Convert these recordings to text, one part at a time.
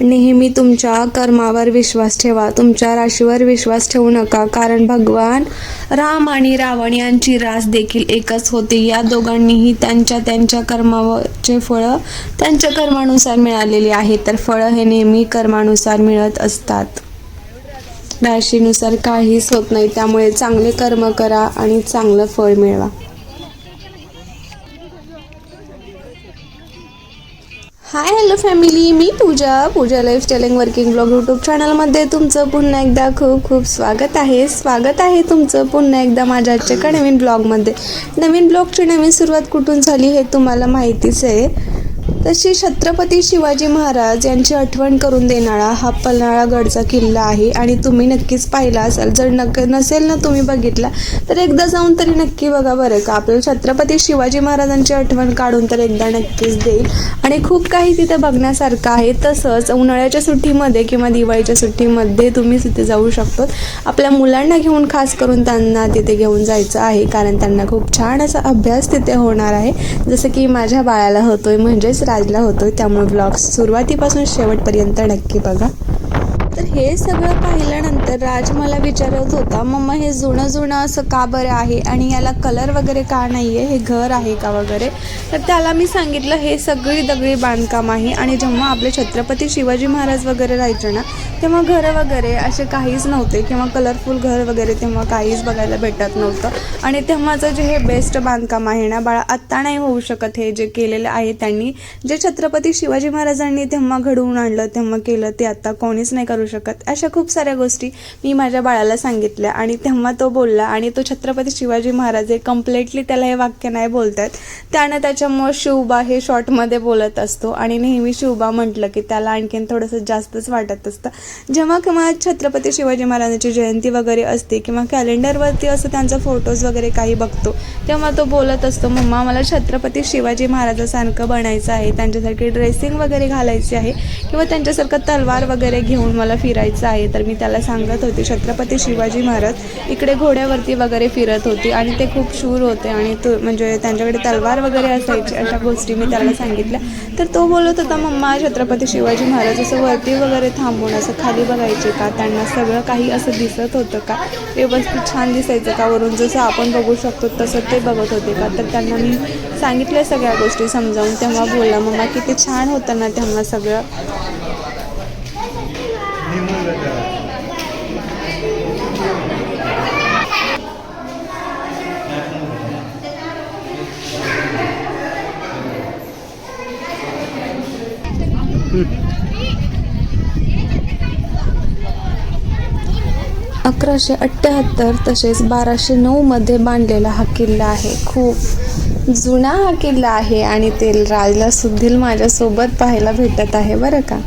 नेहमी तुमच्या कर्मावर विश्वास ठेवा. तुमच्या राशीवर विश्वास ठेवू नका कारण भगवान राम आणि रावण यांची रास देखील एकच होती. या दोघांनीही त्यांच्या त्यांच्या कर्माचे फळं त्यांच्या कर्मानुसार मिळालेली आहे तर फळं हे नेहमी कर्मानुसार मिळत असतात. राशीनुसार काहीच होत नाही त्यामुळे चांगले कर्म करा आणि चांगलं फळ मिळवा. हाय हॅलो फॅमिली मी Pooja. Pooja life styling working blog YouTube चॅनलमध्ये तुमचं पुन्हा एकदा खूप खूप स्वागत आहे. स्वागत आहे तुमचं पुन्हा एकदा माझ्या आजच्या एका नवीन ब्लॉगमध्ये नवीन ब्लॉगची नवीन सुरुवात कुठून झाली हे तुम्हाला माहितीच आहे. तशी छत्रपती शिवाजी महाराज यांची आठवण करून देणारा हा पन्हाळा गडचा किल्ला आहे आणि तुम्ही नक्कीच पाहिला असाल. जर नक नसेल ना तुम्ही बघितला तर एकदा जाऊन तरी नक्की बघा बरं का. आपल्याला छत्रपती शिवाजी महाराजांची आठवण काढून तर एकदा नक्कीच देईल. आणि खूप काही तिथे बघण्यासारखं आहे. तसंच उन्हाळ्याच्या सुट्टीमध्ये किंवा दिवाळीच्या सुट्टीमध्ये तुम्ही तिथे जाऊ शकतो. आपल्या मुलांना घेऊन खास करून त्यांना तिथे घेऊन जायचं आहे कारण त्यांना खूप छान असा अभ्यास तिथे होणार आहे. जसं की माझ्या बाळाला होतोय म्हणजेच रा राजला होतो. त्यामुळे ब्लॉग सुरुवातीपासून शेवटपर्यंत नक्की बघा. तर हे सगळं पाहिल्यानंतर राज मला विचारत होता मम्मा हे जुनं जुनं असं का बरं आहे? आणि याला कलर वगैरे का नाही आहे हे घर आहे का वगैरे? तर त्याला मी सांगितलं हे सगळी दगडी बांधकाम आहे आणि जेव्हा आपले छत्रपती शिवाजी महाराज वगैरे राहायचे ना तेव्हा घरं वगैरे असे काहीच नव्हते किंवा कलरफुल घर वगैरे तेव्हा काहीच बघायला भेटत नव्हतं. आणि तेव्हाचं जे हे बेस्ट बांधकाम आहे ना बाळा आत्ता नाही होऊ शकत हे जे केलेलं आहे त्यांनी. जे छत्रपती शिवाजी महाराजांनी तेव्हा घडवून आणलं तेव्हा केलं ते आत्ता कोणीच नाही करू शकत. अशा खूप साऱ्या गोष्टी मी माझ्या बाळाला सांगितल्या आणि तेव्हा तो बोलला आणि तो छत्रपती शिवाजी महाराज हे कम्प्लिटली त्याला हे वाक्य नाही बोलतात. त्यानं त्याच्यामुळं शिवबा हे शॉर्टमध्ये बोलत असतो आणि नेहमी शिवबा म्हटलं की त्याला आणखीन थोडंसं जास्तच वाटत असतं. जेव्हा किंवा छत्रपती शिवाजी महाराजांची जयंती वगैरे असते किंवा कॅलेंडरवरती असं त्यांचा फोटोज वगैरे काही बघतो तेव्हा तो बोलत असतो मम्मा मला छत्रपती शिवाजी महाराजासारखं बनायचं आहे. त्यांच्यासारखी ड्रेसिंग वगैरे घालायची आहे किंवा त्यांच्यासारखं तलवार वगैरे घेऊन मला फिरायचं आहे तर मी त्याला सांगत होते छत्रपती शिवाजी महाराज इकडे घोड्यावरती वगैरे फिरत होते आणि ते खूप शूर होते आणि तो म्हणजे त्यांच्याकडे तलवार वगैरे असायची अशा गोष्टी मी त्याला सांगितल्या. तर तो बोलत होता मम्मा छत्रपती शिवाजी महाराज असं वरती वगैरे थांबून असं खाली बघायचे का? त्यांना सगळं काही असं दिसत होतं का? व्यवस्थित छान दिसायचं का? वरून जसं आपण बघू शकतो तसं ते बघत होते का? तर त्यांना मी सांगितल्या सगळ्या गोष्टी समजावून तेव्हा बोलला मम्मा किती छान होतं ना तेव्हा सगळं अकराशे अठ्ठ्याहत्तर तसेच बाराशे नऊमध्ये बांधलेला हा किल्ला आहे. खूप जुना हा किल्ला आहे आणि ते राजला सुधील माझ्यासोबत पाहायला भेटत आहे बरं का?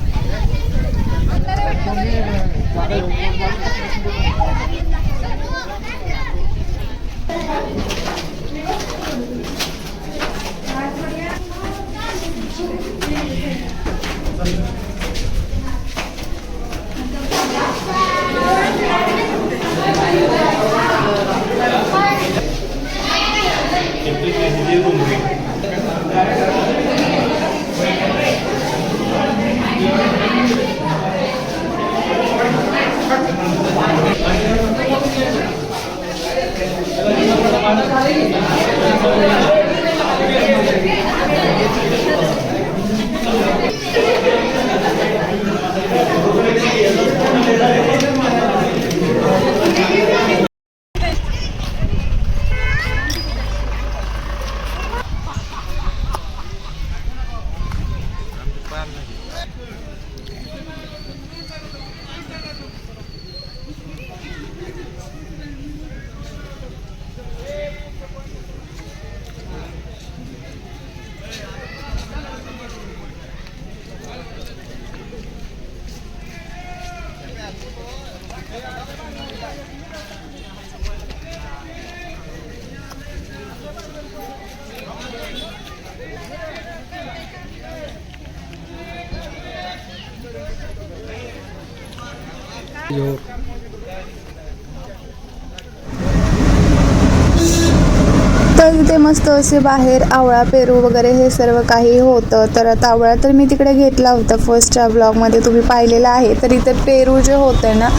तर इथे मस्त असे बाहेर आवळा पेरू वगैरे हे सर्व काही होतं. तर आता आवळा तर मी तिकडे घेतला होता फर्स्टच्या ब्लॉगमध्ये तुम्ही पाहिलेला आहे. तर इथे पेरू जे होते ना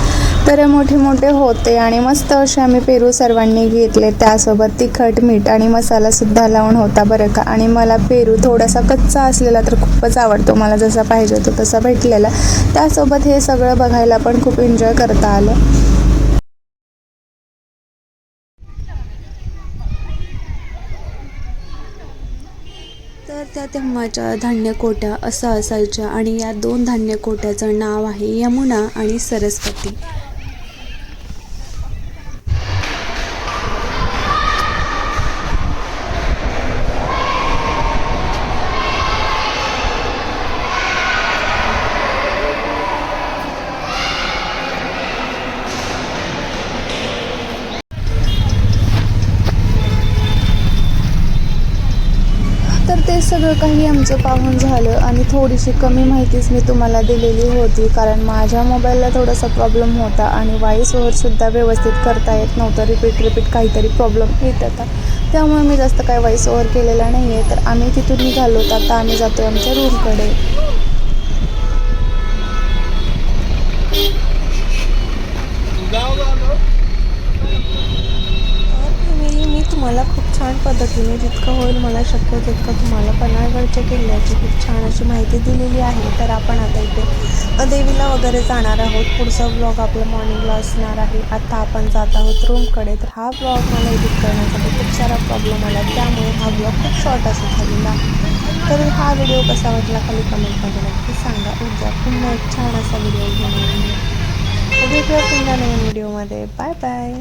तर मोठे मोठे होते आणि मस्त असे आम्ही पेरू सर्वांनी घेतले. त्यासोबत तिखट मीठ आणि मसालासुद्धा लावून होता बरं का. आणि मला पेरू थोडासा कच्चा असलेला तर खूपच आवडतो. मला जसा पाहिजे होतो तसा भेटलेला. त्यासोबत हे सगळं बघायला पण खूप एन्जॉय करता आलं. तर त्या तेव्हाच्या धान्यकोट्या असा असं असायच्या आणि या दोन धान्यकोट्याचं नाव आहे यमुना आणि सरस्वती तर ते सगळं काही आमचं पाहून झालं आणि थोडीशी कमी माहितीच मी तुम्हाला दिलेली होती कारण माझ्या मोबाईलला थोडासा प्रॉब्लेम होता आणि व्हॉईस ओव्हरसुद्धा व्यवस्थित करता येत नव्हतं. रिपीट रिपीट काहीतरी प्रॉब्लेम येत होता. त्यामुळे मी जास्त काही व्हॉईस ओव्हर केलेला नाही आहे तर आम्ही तिथून निघालो तर आता आम्ही जातो आमच्या रूमकडे फॅमिली मी तुम्हाला खूप छान पद्धतीने जितकं होईल मला शक्य तितकं तुम्हाला पन्हाळगडच्या किल्ल्याची खूप छान अशी माहिती दिलेली आहे. तर आपण आता इथे देवीला वगैरे जाणार आहोत. पुढचा ब्लॉग आपला मॉर्निंगला असणार आहे. आता आपण जात आहोत रूमकडे तर हा ब्लॉग मला एडिट करण्यासाठी खूप सारा प्रॉब्लेम आला. त्यामुळे हा ब्लॉग खूप शॉर्ट असा झालेला तर हा व्हिडिओ कसा वाटला खाली कमेंटमध्ये नक्की सांगा. उद्या पुन्हा एक छान असा व्हिडिओ घेऊन येईन. भेटूया पुन्हा नवीन व्हिडिओमध्ये बाय बाय